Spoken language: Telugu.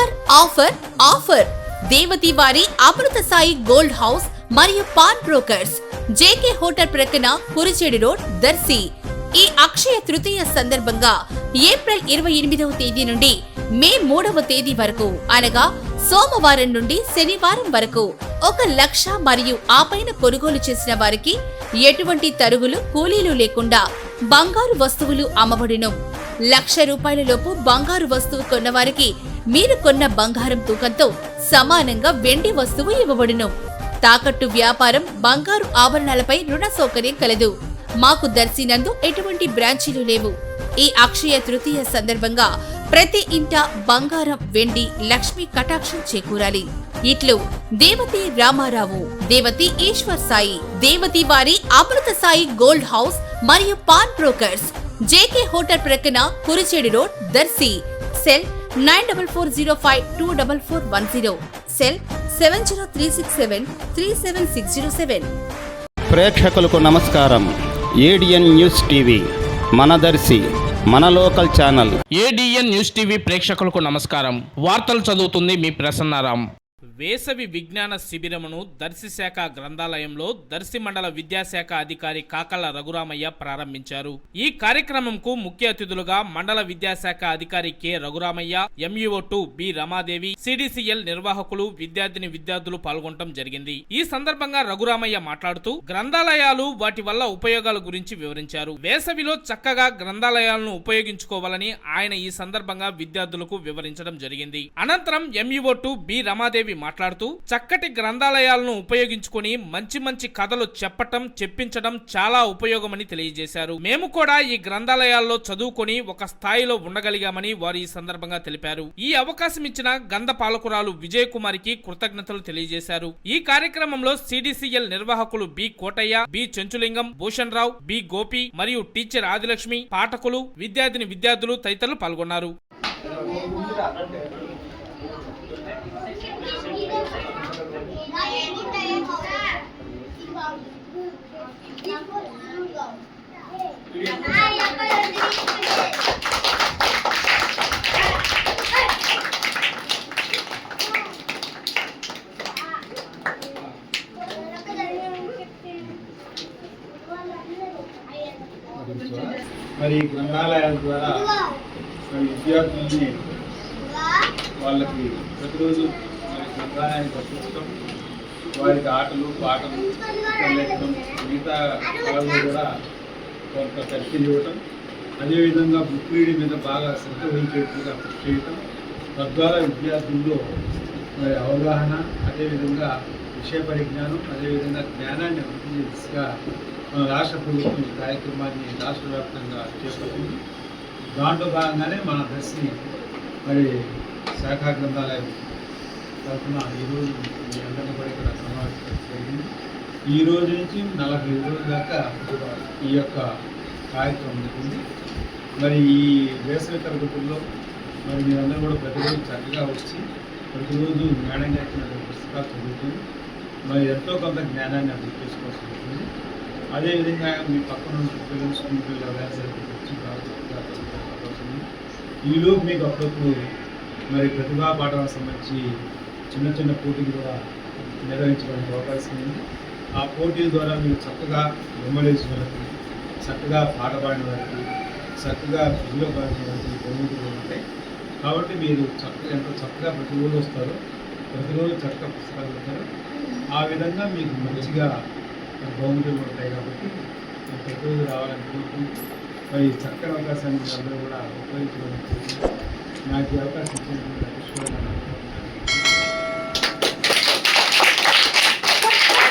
ఆఫర్ ఆఫర్ ఆఫర్ దేవతి వారి అమృత సాయి గోల్డ్ హౌస్ మరియు పాన్ బ్రోకర్స్ జేకే హోటల్ ప్రక్కన కురిచేడు రోడ్ దర్శి ఈ అక్షయ తృతీయ సందర్భంగా ఏప్రిల్ ఇరవై ఎనిమిదవ తేదీ నుండి మే మూడవ తేదీ వరకు అనగా సోమవారం నుండి శనివారం వరకు ఒక లక్ష మరియు ఆ పైన కొనుగోలు చేసిన వారికి ఎటువంటి తరుగులు కూలీలు లేకుండా బంగారు వస్తువులు అమ్మబడును. లక్ష రూపాయల లోపు బంగారు వస్తువు కొన్నవారికి మీరు కొన్న బంగారం తూకంతో సమానంగా వెండి వస్తువు ఇవ్వబడును. తాకట్టు వ్యాపారం బంగారు ఆభరణాలపై రుణ సౌకర్యం కలదు. మాకు దర్శినందు ఎటువంటి బ్రాంచీలు లేవు. ఈ అక్షయ తృతీయ సందర్భంగా ప్రతి ఇంట బంగారం వెండి లక్ష్మి కటాక్షం చేకూరాలి. ఇట్లు దేవతి రామారావు దేవతి ఈశ్వర్ సాయి దేవతి వారి అమృత సాయి గోల్డ్ హౌస్ మరియు పాన్ బ్రోకర్స్ జేకే హోటల్ ప్రక్కన Kurichedu road Darsi cell nine double four zero five two double four one zero. Cell seven zero three six seven three seven six zero seven. ప్రేక్షకులకు నమస్కారం. ఏడిఎన్ న్యూస్ టీవీ మనదర్శి మన local channel. ADN news TV ప్రేక్షకులకు నమస్కారం. వార్తలు చదువుతుంది మీ ప్రసన్నారాం. వేసవి విజ్ఞాన శిబిరమును దర్శి శాఖ గ్రంథాలయంలో దర్శి మండల విద్యాశాఖ అధికారి కాకళ్ళ రఘురామయ్య ప్రారంభించారు. ఈ కార్యక్రమంకు ముఖ్య అతిథులుగా మండల విద్యాశాఖ అధికారి K Raghuramayya MEO two B Ramadevi CDCL నిర్వాహకులు విద్యార్థిని విద్యార్థులు పాల్గొనడం జరిగింది. ఈ సందర్భంగా రఘురామయ్య మాట్లాడుతూ గ్రంథాలయాలు వాటి వల్ల ఉపయోగాల గురించి వివరించారు. వేసవిలో చక్కగా గ్రంథాలయాలను ఉపయోగించుకోవాలని ఆయన ఈ సందర్భంగా విద్యార్థులకు వివరించడం జరిగింది. అనంతరం ఎంఈఓ టు బి రమాదేవి మాట్లాడుతూ మాట్లాడుతూ చక్కటి గ్రంథాలయాలను ఉపయోగించుకొని మంచి మంచి కథలు చెప్పటం చెప్పించడం చాలా ఉపయోగమని తెలియజేశారు. మేము కూడా ఈ గ్రంథాలయాల్లో చదువుకొని ఒక స్థాయిలో ఉండగలిగామని వారు ఈ సందర్భంగా తెలిపారు. ఈ అవకాశం ఇచ్చిన గంధ పాలకురాలు విజయ్ కుమారికి కృతజ్ఞతలు తెలియజేశారు. ఈ కార్యక్రమంలో సిడిసిఎల్ నిర్వాహకులు B Kotayya B Chenchulingam Bhushan Rao B Gopi మరియు టీచర్ ఆదిలక్ష్మి పాఠకులు విద్యార్థిని విద్యార్థులు తదితరులు పాల్గొన్నారు. మరి ఈ గ్రంథాలయాల ద్వారా మరి విద్యార్థుల్ని వాళ్ళకి ప్రతిరోజు మరి గ్రంథాలయాన్ని పట్టించడం వారికి ఆటలు పాటలు లేకడం మిగతా కళలు కూడా కొంత పరిచయం ఇవ్వటం అదేవిధంగా బుక్ రీడింగ్ మీద బాగా శ్రద్ధ వహించేట్టుగా కృషి చేయటం తద్వారా విద్యార్థుల్లో మరి అవగాహన అదేవిధంగా విషయ పరిజ్ఞానం అదేవిధంగా జ్ఞానాన్ని అభివృద్ధి దిశగా రాష్ట్ర ప్రభుత్వం ఈ కార్యక్రమాన్ని రాష్ట్ర వ్యాప్తంగా చేపట్టింది. దాంట్లో భాగంగానే మన దర్శిని మరి శాఖా గ్రంథాలయం తరఫున ఈరోజు మీ అందరినీ కూడా ఇక్కడ సమావేశం జరిగింది. ఈ రోజు నుంచి నలభై రోజుల దాకా ఈ యొక్క కార్యక్రమం ఉంటుంది మరి ఈ వేసవి తరగతుల్లో మరి మీరందరూ కూడా ప్రతిరోజు చక్కగా వచ్చి ప్రతిరోజు మేడం చెప్పిన పుస్తకాలు చదువుతుంది మరి ఎంతో కొంత జ్ఞానాన్ని అభివృద్ధి చేసుకోవాల్సి ఉంటుంది అదేవిధంగా మీ పక్కన ఉన్న పిల్లలు స్కూల్ మీకు అప్పుడప్పుడు మరి ప్రతిభా పాఠాలకు సంబంధించి చిన్న చిన్న పోటీలు కూడా నిర్వహించడానికి అవకాశం ఉంది. ఆ పోటీల ద్వారా మీరు చక్కగా బొమ్మలేసిన వారికి చక్కగా పాట పాడిన వారికి చక్కగా ఫిజిలో పాడిన వారికి బహుమతులు ఉంటాయి. కాబట్టి మీరు చక్కగా ఎంత చక్కగా ప్రతిరోజు వస్తారో ప్రతిరోజు చక్కగా పుస్తకాలు ఉంటారు ఆ విధంగా మీకు మంచిగా బౌండరీ ఉంటాయి కాబట్టి టెక్నాలజీ రావాలని కోరుకుంటూ మరి చక్కని అవకాశాన్ని అందరూ కూడా ఉపయోగించుకోవాలని నాకు ఈ అవకాశం ఇచ్చినటువంటి